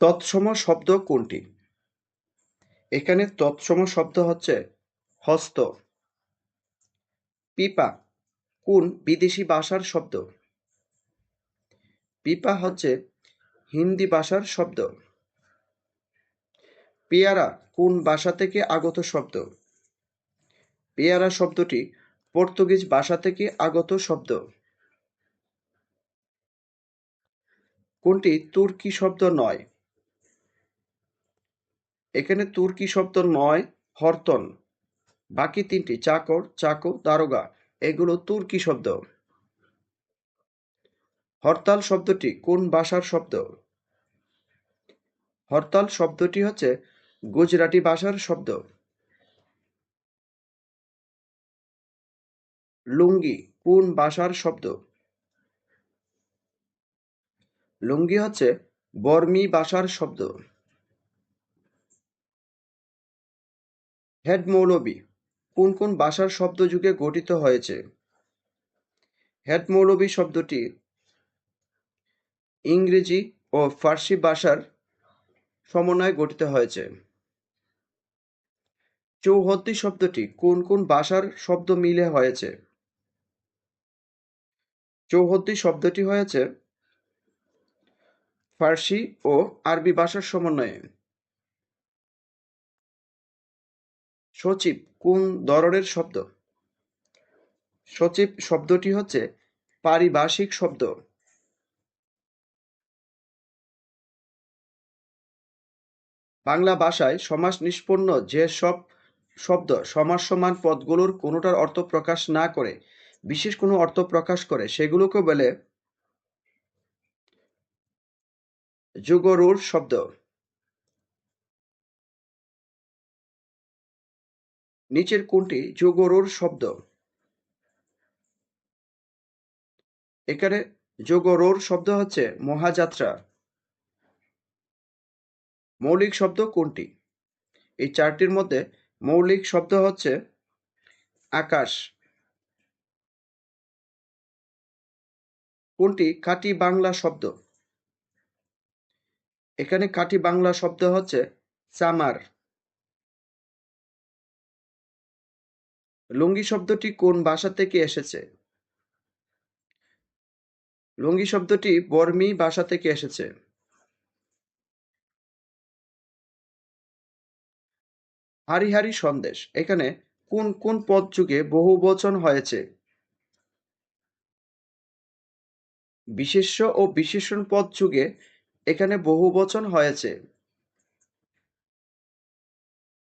তৎসম শব্দ কোনটি? এখানে তৎসম শব্দ হচ্ছে হস্ত। পিপা, কোন বিদেশি ভাষার শব্দ? পিপা হচ্ছে হিন্দি ভাষার শব্দ। পেয়ারা, কোন ভাষা থেকে আগত শব্দ? পেয়ারা শব্দটি পর্তুগিজ ভাষা থেকে আগত শব্দ। কোনটি তুর্কি শব্দ নয়? এখানে তুর্কি শব্দ নয়, হরতন। বাকি তিনটি, চাকর, চাকো, দারোগা, এগুলো তুর্কি শব্দ। হরতাল শব্দটি কোন ভাষার শব্দ? হরতাল শব্দটি হচ্ছে গুজরাটি ভাষার শব্দ। লুঙ্গি, কোন ভাষার শব্দ? লুঙ্গি হচ্ছে বর্মী ভাষার শব্দ। হেড মৌলবী, কোন কোন ভাষার শব্দ যুগে গঠিত হয়েছে? হেড মৌলবী শব্দটি ইংরেজি ও ফার্সি ভাষার সমন্বয়ে গঠিত হয়েছে। চৌহদ্দি শব্দটি কোন কোন ভাষার শব্দ মিলে হয়েছে? চৌহদ্দি শব্দটি হয়েছে ফার্সি ও আরবি ভাষার সমন্বয়ে। সচিব কোন ধরনের শব্দ? সচিব শব্দটি হচ্ছে পারিভাষিক শব্দ। বাংলা ভাষায় সমাস নিষ্পন্ন যে সব শব্দ সমাস সমান পদগুলোর কোনোটার অর্থ প্রকাশ না করে, বিশেষ কোনো অর্থ প্রকাশ করে সেগুলোকে বলে যুগরুর শব্দ। নিচের কোনটি যোগরুর শব্দ। এখানে যোগরোর শব্দ হচ্ছে মহাযাত্রা। মৌলিক শব্দ কোনটি? এই চারটির মধ্যে মৌলিক শব্দ হচ্ছে আকাশ। কোনটি? খাঁটি বাংলা শব্দ। এখানে খাঁটি বাংলা শব্দ হচ্ছে চামার। লুঙ্গি শব্দটি কোন ভাষা থেকে এসেছে? লুঙ্গি শব্দটি বর্মি ভাষা থেকে এসেছে। হারি হারি সন্দেশ, এখানে কোন কোন পদ যুগে বহু বচন হয়েছে? বিশেষ্য ও বিশেষণ পদ যুগে এখানে বহু বচন হয়েছে।